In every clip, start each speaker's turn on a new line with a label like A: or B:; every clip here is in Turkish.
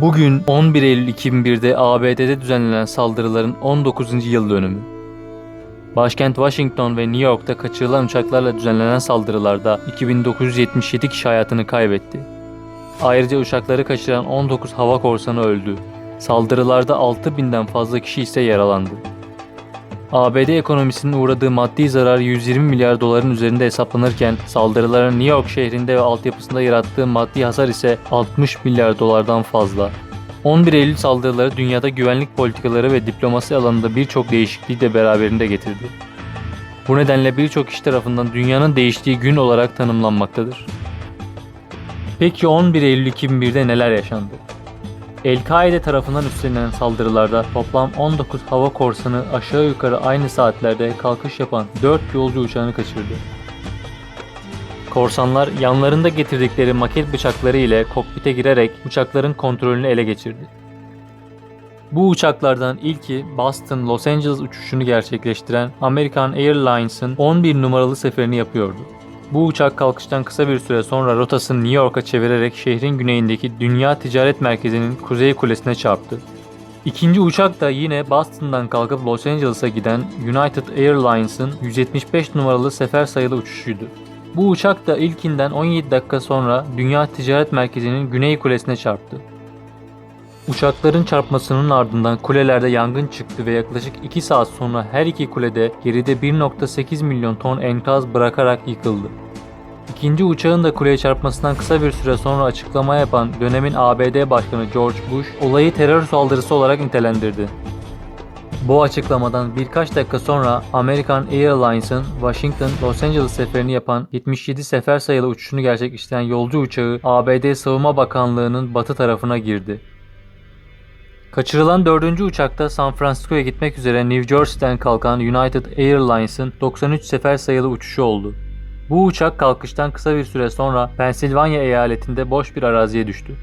A: Bugün 11 Eylül 2001'de ABD'de düzenlenen saldırıların 19. yıl dönümü. Başkent Washington ve New York'ta kaçırılan uçaklarla düzenlenen saldırılarda 2977 kişi hayatını kaybetti. Ayrıca uçakları kaçıran 19 hava korsanı öldü. Saldırılarda 6000'den fazla kişi ise yaralandı. ABD ekonomisinin uğradığı maddi zarar 120 milyar doların üzerinde hesaplanırken saldırıların New York şehrinde ve altyapısında yarattığı maddi hasar ise 60 milyar dolardan fazla. 11 Eylül saldırıları dünyada güvenlik politikaları ve diplomasi alanında birçok değişikliği de beraberinde getirdi. Bu nedenle birçok kişi tarafından dünyanın değiştiği gün olarak tanımlanmaktadır. Peki 11 Eylül 2001'de neler yaşandı? El-Kaide tarafından üstlenilen saldırılarda toplam 19 hava korsanı aşağı yukarı aynı saatlerde kalkış yapan 4 yolcu uçağını kaçırdı. Korsanlar yanlarında getirdikleri maket bıçakları ile kokpite girerek uçakların kontrolünü ele geçirdi. Bu uçaklardan ilki Boston Los Angeles uçuşunu gerçekleştiren American Airlines'ın 11 numaralı seferini yapıyordu. Bu uçak kalkıştan kısa bir süre sonra rotasını New York'a çevirerek şehrin güneyindeki Dünya Ticaret Merkezi'nin kuzey kulesine çarptı. İkinci uçak da yine Boston'dan kalkıp Los Angeles'a giden United Airlines'ın 175 numaralı sefer sayılı uçuşuydu. Bu uçak da ilkinden 17 dakika sonra Dünya Ticaret Merkezi'nin güney kulesine çarptı. Uçakların çarpmasının ardından kulelerde yangın çıktı ve yaklaşık 2 saat sonra her iki kulede geride 1.8 milyon ton enkaz bırakarak yıkıldı. İkinci uçağın da kuleye çarpmasından kısa bir süre sonra açıklama yapan dönemin ABD Başkanı George Bush olayı terör saldırısı olarak nitelendirdi. Bu açıklamadan birkaç dakika sonra American Airlines'ın Washington Los Angeles seferini yapan 77 sefer sayılı uçuşunu gerçekleştiren yolcu uçağı ABD Savunma Bakanlığı'nın batı tarafına girdi. Kaçırılan dördüncü uçakta San Francisco'ya gitmek üzere New Jersey'den kalkan United Airlines'ın 93 sefer sayılı uçuşu oldu. Bu uçak kalkıştan kısa bir süre sonra Pensilvanya eyaletinde boş bir araziye düştü.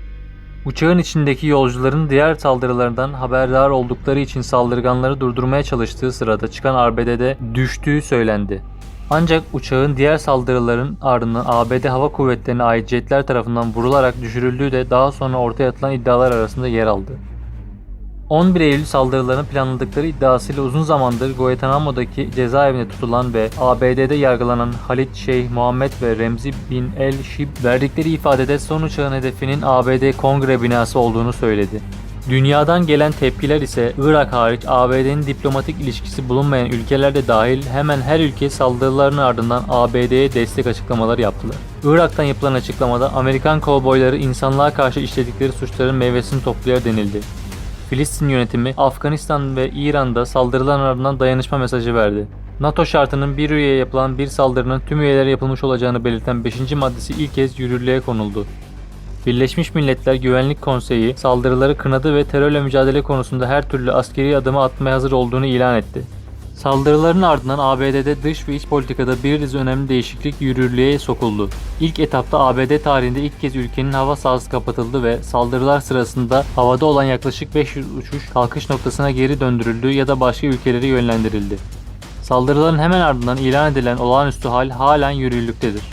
A: Uçağın içindeki yolcuların diğer saldırılardan haberdar oldukları için saldırganları durdurmaya çalıştığı sırada çıkan arbedede düştüğü söylendi. Ancak uçağın diğer saldırıların ardından ABD Hava Kuvvetleri'ne ait jetler tarafından vurularak düşürüldüğü de daha sonra ortaya atılan iddialar arasında yer aldı. 11 Eylül saldırılarını planladıkları iddiasıyla uzun zamandır Guantanamo'daki cezaevinde tutulan ve ABD'de yargılanan Halit Şeyh Muhammed ve Remzi Bin El Shib verdikleri ifadede son uçağın hedefinin ABD Kongre binası olduğunu söyledi. Dünyadan gelen tepkiler ise Irak hariç ABD'nin diplomatik ilişkisi bulunmayan ülkeler de dahil hemen her ülke saldırıların ardından ABD'ye destek açıklamaları yaptılar. Irak'tan yapılan açıklamada Amerikan kovboyları insanlığa karşı işledikleri suçların meyvesini topluyor denildi. Filistin yönetimi Afganistan ve İran'da saldırıların ardından dayanışma mesajı verdi. NATO şartının bir üyeye yapılan bir saldırının tüm üyelere yapılmış olacağını belirten 5. maddesi ilk kez yürürlüğe konuldu. Birleşmiş Milletler Güvenlik Konseyi saldırıları kınadı ve terörle mücadele konusunda her türlü askeri adımı atmaya hazır olduğunu ilan etti. Saldırıların ardından ABD'de dış ve iç politikada bir dizi önemli değişiklik yürürlüğe sokuldu. İlk etapta ABD tarihinde ilk kez ülkenin hava sahası kapatıldı ve saldırılar sırasında havada olan yaklaşık 500 uçuş kalkış noktasına geri döndürüldü ya da başka ülkelere yönlendirildi. Saldırıların hemen ardından ilan edilen olağanüstü hal halen yürürlüktedir.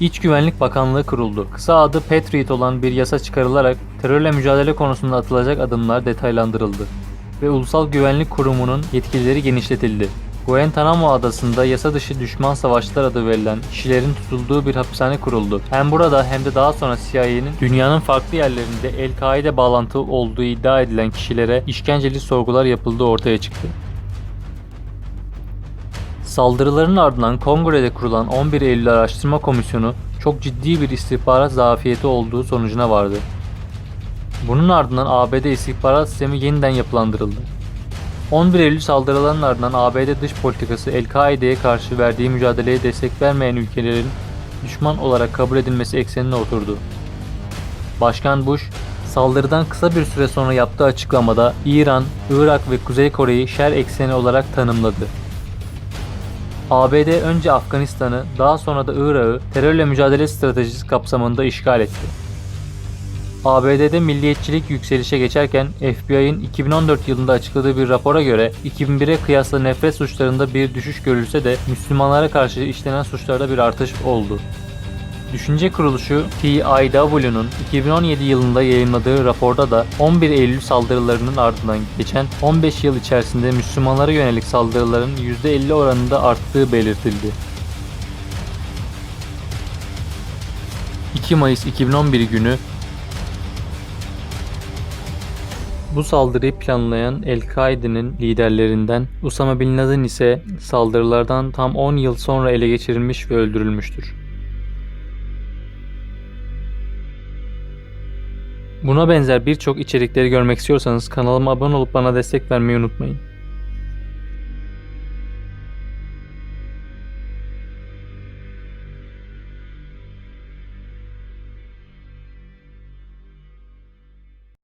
A: İç Güvenlik Bakanlığı kuruldu. Kısa adı Patriot olan bir yasa çıkarılarak terörle mücadele konusunda atılacak adımlar detaylandırıldı ve Ulusal Güvenlik Kurumu'nun yetkileri genişletildi. Guantanamo adasında yasa dışı düşman savaşçılar adı verilen kişilerin tutulduğu bir hapishane kuruldu. Hem burada hem de daha sonra CIA'nin dünyanın farklı yerlerinde El-Kaide bağlantılı olduğu iddia edilen kişilere işkenceli sorgular yapıldığı ortaya çıktı. Saldırıların ardından kongrede kurulan 11 Eylül Araştırma Komisyonu çok ciddi bir istihbarat zafiyeti olduğu sonucuna vardı. Bunun ardından ABD istihbarat sistemi yeniden yapılandırıldı. 11 Eylül saldırılarının ardından ABD dış politikası El-Kaide'ye karşı verdiği mücadeleye destek vermeyen ülkelerin düşman olarak kabul edilmesi eksenine oturdu. Başkan Bush, saldırıdan kısa bir süre sonra yaptığı açıklamada İran, Irak ve Kuzey Kore'yi şer ekseni olarak tanımladı. ABD önce Afganistan'ı, daha sonra da Irak'ı terörle mücadele stratejisi kapsamında işgal etti. ABD'de milliyetçilik yükselişe geçerken FBI'ın 2014 yılında açıkladığı bir rapora göre 2001'e kıyasla nefret suçlarında bir düşüş görülse de Müslümanlara karşı işlenen suçlarda bir artış oldu. Düşünce kuruluşu TIW'nun 2017 yılında yayınladığı raporda da 11 Eylül saldırılarının ardından geçen 15 yıl içerisinde Müslümanlara yönelik saldırıların %50 oranında arttığı belirtildi. 2 Mayıs 2011 günü bu saldırıyı planlayan El-Kaide'nin liderlerinden Usama Bin Laden ise saldırılardan tam 10 yıl sonra ele geçirilmiş ve öldürülmüştür. Buna benzer birçok içerikleri görmek istiyorsanız kanalıma abone olup bana destek vermeyi unutmayın.